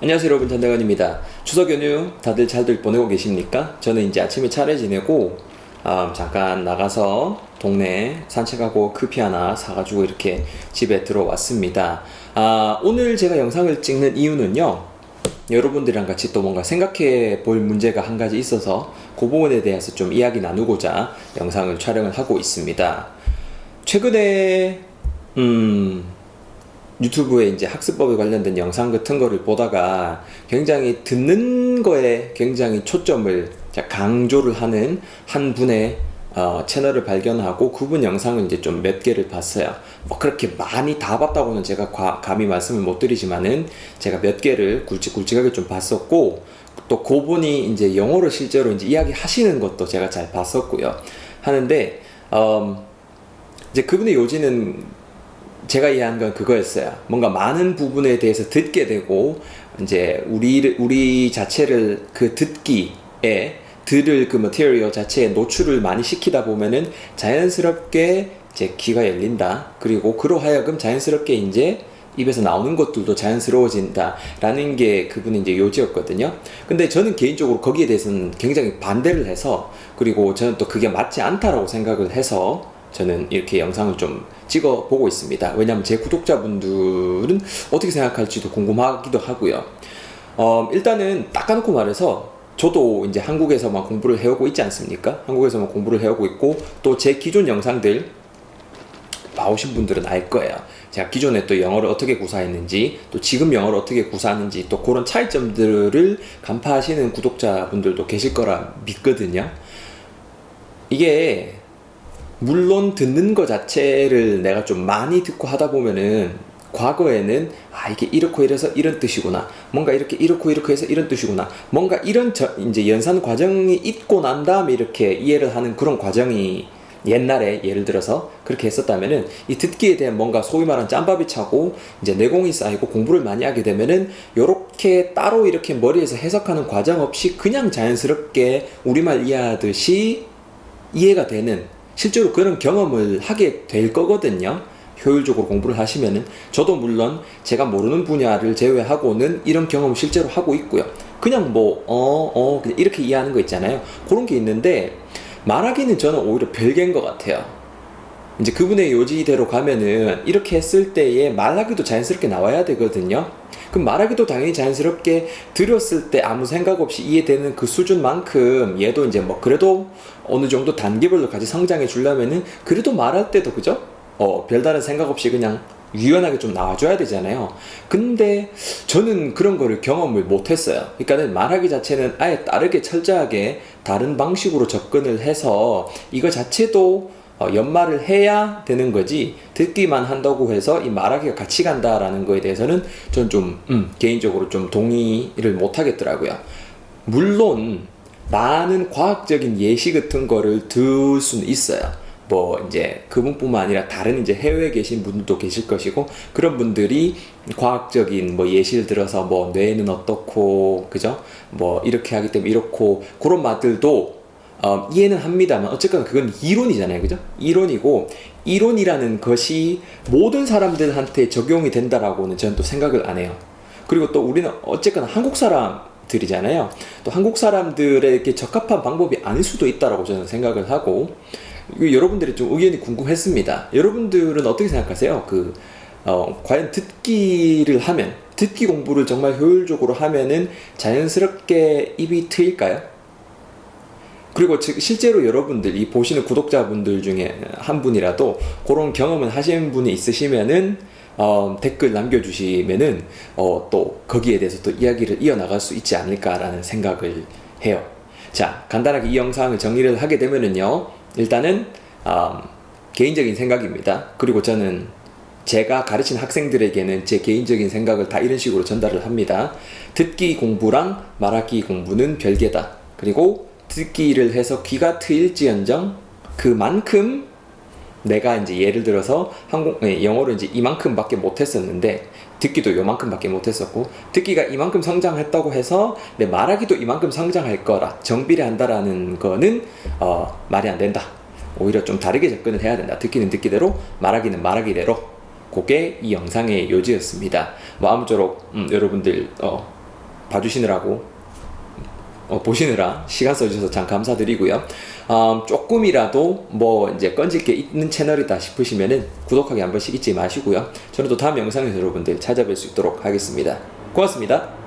안녕하세요 여러분 전대건입니다. 추석 연휴 다들 잘들 보내고 계십니까? 저는 이제 아침에 차례 지내고 아, 잠깐 나가서 동네 산책하고 커피 하나 사가지고 이렇게 집에 들어왔습니다. 아, 오늘 제가 영상을 찍는 이유는요. 여러분들이랑 같이 또 뭔가 생각해 볼 문제가 한 가지 있어서 그 부분에 대해서 좀 이야기 나누고자 영상을 촬영을 하고 있습니다. 최근에 음, 유튜브에 이제 학습법에 관련된 영상 같은 거를 보다가 굉장히 듣는 거에 굉장히 초점을 강조를 하는 한 분의 어, 채널을 발견하고 그분 영상을 이제 좀 몇 개를 봤어요. 뭐 그렇게 많이 다 봤다고는 제가 과- 감히 말씀을 못 드리지만은 제가 몇 개를 굵직굵직하게 좀 봤었고 또 그분이 이제 영어로 실제로 이제 이야기 하시는 것도 제가 잘 봤었고요. 하는데 음, 이제 그분의 요지는 제가 이해한 건 그거였어요. 뭔가 많은 부분에 대해서 듣게 되고 이제 우리 우리 자체를 그 듣기에 들을 그 머티리얼 자체에 노출을 많이 시키다 보면은 자연스럽게 이제 귀가 열린다. 그리고 그로 하여금 자연스럽게 이제 입에서 나오는 것들도 자연스러워진다라는 게 그분의 이제 요지였거든요. 근데 저는 개인적으로 거기에 대해서는 굉장히 반대를 해서 그리고 저는 또 그게 맞지 않다라고 생각을 해서 저는 이렇게 영상을 좀 찍어 보고 있습니다. 왜냐하면 제 구독자분들은 어떻게 생각할지도 궁금하기도 하고요. 어, 일단은 딱 까놓고 말해서 저도 이제 한국에서만 공부를 해오고 있지 않습니까? 한국에서만 공부를 해오고 있고 또 제 기존 영상들 봐오신 분들은 알 거예요. 제가 기존에 또 영어를 어떻게 구사했는지, 또 지금 영어를 어떻게 구사하는지, 또 그런 차이점들을 간파하시는 구독자분들도 계실 거라 믿거든요. 이게 물론 듣는 것 자체를 내가 좀 많이 듣고 하다 보면은 과거에는 아 이게 이렇고 이래서 이런 뜻이구나. 뭔가 이렇게 이렇고 이렇게 해서 이런 뜻이구나. 뭔가 이런 저, 이제 연산 과정이 있고 난 다음에 이렇게 이해를 하는 그런 과정이 옛날에 예를 들어서 그렇게 했었다면은 이 듣기에 대한 뭔가 소위 말하는 짬밥이 차고 이제 내공이 쌓이고 공부를 많이 하게 되면은 요렇게 따로 이렇게 머리에서 해석하는 과정 없이 그냥 자연스럽게 우리말 이해하듯이 이해가 되는 실제로 그런 경험을 하게 될 거거든요. 효율적으로 공부를 하시면은 저도 물론 제가 모르는 분야를 제외하고는 이런 경험 실제로 하고 있고요. 그냥 뭐 어어 그냥 이렇게 이해하는 거 있잖아요. 그런 게 있는데 말하기는 저는 오히려 별개인 것 같아요. 이제 그분의 요지대로 가면은 이렇게 했을 때에 말하기도 자연스럽게 나와야 되거든요. 그럼 말하기도 당연히 자연스럽게 들었을 때 아무 생각 없이 이해되는 그 수준만큼 얘도 이제 뭐 그래도 어느 정도 단계별로 같이 성장해 주려면은 그래도 말할 때도 그죠? 어, 별다른 생각 없이 그냥 유연하게 좀 나와줘야 되잖아요. 근데 저는 그런 거를 경험을 못 했어요. 그러니까는 말하기 자체는 아예 다르게 철저하게 다른 방식으로 접근을 해서 이거 자체도 어, 연말을 해야 되는 거지 듣기만 한다고 해서 이 말하기가 같이 간다라는 거에 대해서는 전좀 음, 개인적으로 좀 동의를 못 하겠더라고요. 물론 많은 과학적인 예시 같은 거를 들 수는 있어요. 뭐 이제 그분뿐만 아니라 다른 이제 해외에 계신 분들도 계실 것이고 그런 분들이 과학적인 뭐 예시를 들어서 뭐 뇌는 어떻고 그죠? 뭐 이렇게 하기 때문에 이렇고 그런 말들도 어, 이해는 합니다만 어쨌거나 그건 이론이잖아요, 그죠? 이론이고 이론이라는 것이 모든 사람들한테 적용이 된다라고는 저는 또 생각을 안 해요. 그리고 또 우리는 어쨌거나 한국 사람들이잖아요. 또 한국 사람들에게 적합한 방법이 아닐 수도 있다라고 저는 생각을 하고 이거 여러분들의 좀 의견이 궁금했습니다. 여러분들은 어떻게 생각하세요? 그 어, 과연 듣기를 하면 듣기 공부를 정말 효율적으로 하면은 자연스럽게 입이 트일까요? 그리고 즉 실제로 여러분들 이 보시는 구독자분들 중에 한 분이라도 그런 경험을 하신 분이 있으시면은 어, 댓글 남겨주시면은 어, 또 거기에 대해서 또 이야기를 이어나갈 수 있지 않을까라는 생각을 해요. 자 간단하게 이 영상을 정리를 하게 되면은요 일단은 음, 개인적인 생각입니다. 그리고 저는 제가 가르친 학생들에게는 제 개인적인 생각을 다 이런 식으로 전달을 합니다. 듣기 공부랑 말하기 공부는 별개다. 그리고 듣기를 해서 귀가 트일지언정 그만큼 내가 이제 예를 들어서 한국 네, 영어를 이제 이만큼밖에 못했었는데 듣기도 요만큼밖에 못했었고 듣기가 이만큼 성장했다고 해서 내 말하기도 이만큼 성장할 거라 정비례 한다라는 거는 어, 말이 안 된다. 오히려 좀 다르게 접근을 해야 된다. 듣기는 듣기대로 말하기는 말하기대로 그게 이 영상의 요지였습니다. 뭐 아무쪼록 음, 여러분들 어, 봐주시느라고 어, 보시느라 시간 써주셔서 참 감사드리고요. 음, 조금이라도 뭐 이제 건질 게 있는 채널이다 싶으시면은 구독하기 한 번씩 잊지 마시고요. 저는 또 다음 영상에서 여러분들 찾아뵐 수 있도록 하겠습니다. 고맙습니다.